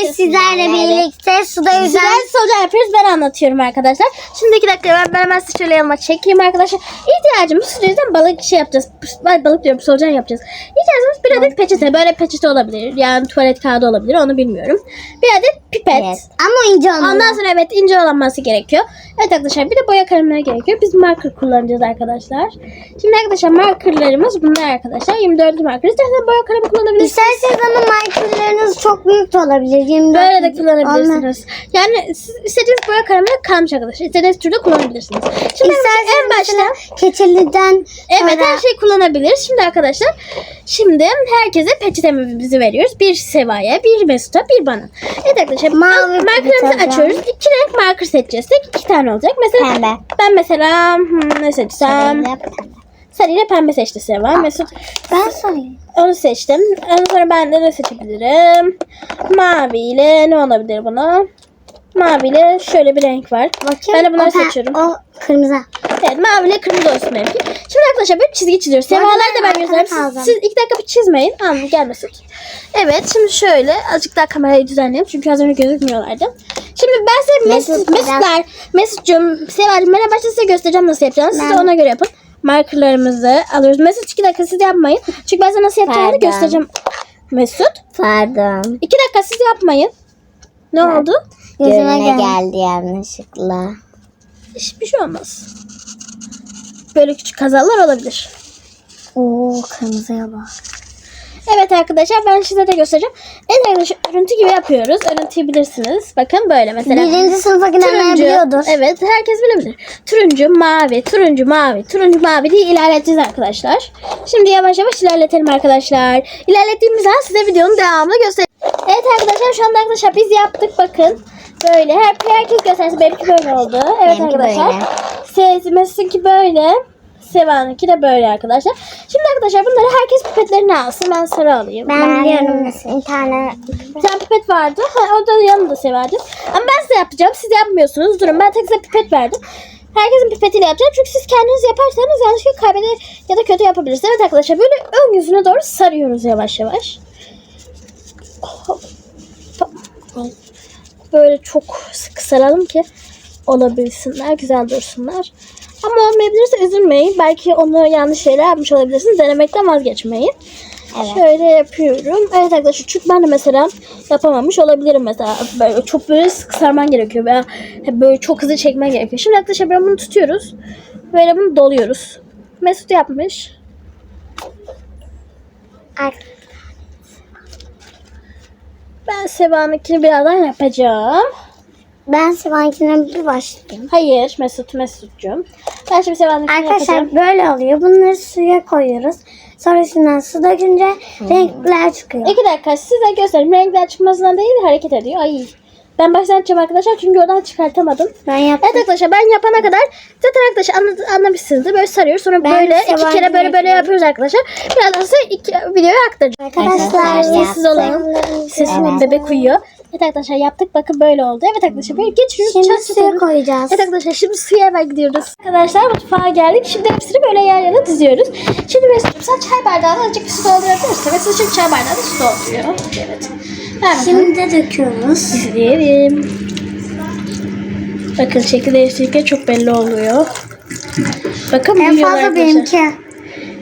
Bugün sizlerle birlikte suda yüzen Güzel solucan yapıyoruz. Ben anlatıyorum arkadaşlar. Şimdi iki dakika ben, ben hemen şöyle yanıma çekeyim arkadaşlar. İhtiyacımız su yüzden balık şey yapacağız. Balık diyorum solucan yapacağız. İhtiyacımız bir adet peçete. Böyle peçete olabilir. Yani tuvalet kağıdı olabilir. Onu bilmiyorum. Bir adet pipet. Evet. Ama ince olmalı. Ondan sonra evet ince olması gerekiyor. Evet arkadaşlar bir de boya kalemleri gerekiyor. Biz marker kullanacağız arkadaşlar. Şimdi arkadaşlar markerlarımız bunlar arkadaşlar. 24 marker. İstersen boya kalemi kullanabilirsiniz. İsterseniz ama markerlarınız çok büyük de olabilir. 24 Böyle de kullanabilirsiniz. Yani siz istediğiniz boya kalemine kalmış arkadaşlar. İstediğiniz türde kullanabilirsiniz. Şimdi arkadaşlar en başta keçeliden Evet sonra her şey kullanabiliriz. Şimdi arkadaşlar şimdi herkese peçetemizi veriyoruz. Bir Seva'ya, bir Mesut'a, bir bana. Evet arkadaşlar Mavi markerımızı açıyoruz. İki renk marker seçeceğiz. Tek iki tane olacak. Mesela Pembe. ben mesela hmm, ne seçsem? Sarı ile pembe seçti Seva. Mesut Ben sorayım. onu seçtim. Ondan sonra ben de ne seçebilirim? Mavi ile ne olabilir buna? Mavi ile şöyle bir renk var. Bakayım. Ben de bunları o, pe- seçiyorum. O kırmızı. Evet mavi ile kırmızı olsun benimki. Şimdi arkadaşlar böyle çizgi çiziyoruz. Semalar da ben göstereyim. Siz, siz iki dakika bir çizmeyin. Anladım gelmesin. Evet şimdi şöyle azıcık daha kamerayı düzenleyelim. Çünkü az önce gözükmüyorlardı. Şimdi ben size Mesut, Mesut, Mesutlar, Mesut'cum, Sevacım ben en başta size göstereceğim nasıl yapacağınızı. Siz de ona göre yapın. Markerlarımızı alıyoruz. Mesut iki dakika siz yapmayın. Çünkü ben size nasıl yapacağını göstereceğim. Mesut Pardon. iki dakika siz yapmayın. Ne oldu? Yüzüme geldi yanlışlıkla. Hiçbir şey olmaz. Böyle küçük kazalar olabilir. Oo kırmızıya bak. Evet arkadaşlar ben size de göstereceğim. En arkadaşlar örüntü gibi yapıyoruz. Örüntüyü bilirsiniz. Bakın böyle mesela. Birinci sınıfa gidenler biliyordur. Evet herkes bilebilir. Turuncu, mavi, turuncu, mavi, turuncu, mavi diye ilerleteceğiz arkadaşlar. Şimdi yavaş yavaş ilerletelim arkadaşlar. İlerlettiğimiz zaman size videonun devamını göstereyim. Evet arkadaşlar şu anda arkadaşlar biz yaptık bakın. Böyle her, herkes göstersin. Benimki böyle oldu. Evet Benimki arkadaşlar. böyle. Sezmesininki böyle. Seva'nınki de böyle arkadaşlar. Şimdi arkadaşlar bunları herkes pipetlerini alsın. Ben sarı alayım. Ben biliyorum mesela. Bir tane. Bir tane pipet vardı. Ha, o da yanında severdim. Ama ben size yapacağım. Siz yapmıyorsunuz. Durun ben tek size pipet verdim. Herkesin pipetiyle yapacağım. Çünkü siz kendiniz yaparsanız yanlışlıkla kaybeder ya da kötü yapabilirsiniz. Evet arkadaşlar böyle ön yüzüne doğru sarıyoruz yavaş yavaş. Hop. Böyle çok sıkı saralım ki olabilsinler, güzel dursunlar. Ama olmayabilirse üzülmeyin. Belki onu yanlış şeyler yapmış olabilirsiniz. Denemekten vazgeçmeyin. Evet. Şöyle yapıyorum. Evet arkadaşlar çünkü ben de mesela yapamamış olabilirim mesela. Böyle çok böyle sıkı sarman gerekiyor veya böyle çok hızlı çekmen gerekiyor. Şimdi arkadaşlar böyle bunu tutuyoruz. Böyle bunu doluyoruz. Mesut yapmış. Ay, Ben Seva'nınkini birazdan yapacağım. Ben Sivankine bir başlayayım. Hayır Mesut Mesut'cum. Ben şimdi Seva'nınkini Arkadaşlar yapacağım. böyle oluyor. Bunları suya koyuyoruz. Sonrasında su dökünce renkler çıkıyor. İki dakika size göstereyim. Renkler çıkmasından değil hareket ediyor. Ay. Ben başlatacağım arkadaşlar çünkü oradan çıkartamadım. Ben yaptım. Evet arkadaşlar ben yapana kadar zaten arkadaşlar anladı, anlamışsınızdır. Böyle sarıyoruz sonra Ben böyle iki kere böyle böyle yapıyoruz arkadaşlar. Birazdan size iki videoyu aktaracağım. Arkadaşlar sessiz olun. yaptım. Sesim Evet. bebek uyuyor. Evet arkadaşlar yaptık bakın böyle oldu. Evet arkadaşlar böyle geçiyoruz. Şimdi çat suya ediyoruz. koyacağız. Evet arkadaşlar şimdi suya hemen gidiyoruz. Arkadaşlar mutfağa geldik. Şimdi hepsini böyle yan yana diziyoruz. Şimdi Mesut'cum sen çay bardağına azıcık bir su doldurabilir misin? Mesut şimdi çay bardağına su dolduruyor. Evet. Şimdi de döküyoruz. İzleyelim. Bakın şekil değiştirirken çok belli oluyor. Bakın En fazla arkadaşlar. benimki.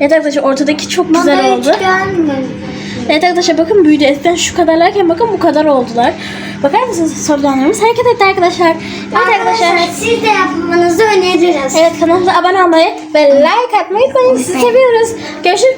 Evet arkadaşlar ortadaki çok güzel Baba oldu. hiç gelmiyor. Evet arkadaşlar bakın büyüdü. Eskiden şu kadarlarken bakın bu kadar oldular. Bakar mısınız sorularımız? Hareket etti arkadaşlar. Evet arkadaşlar. Arkadaşlar siz de yapmanızı öneririz. Evet kanalımıza abone olmayı ve like atmayı unutmayın. Sizi seviyoruz. Görüşürüz.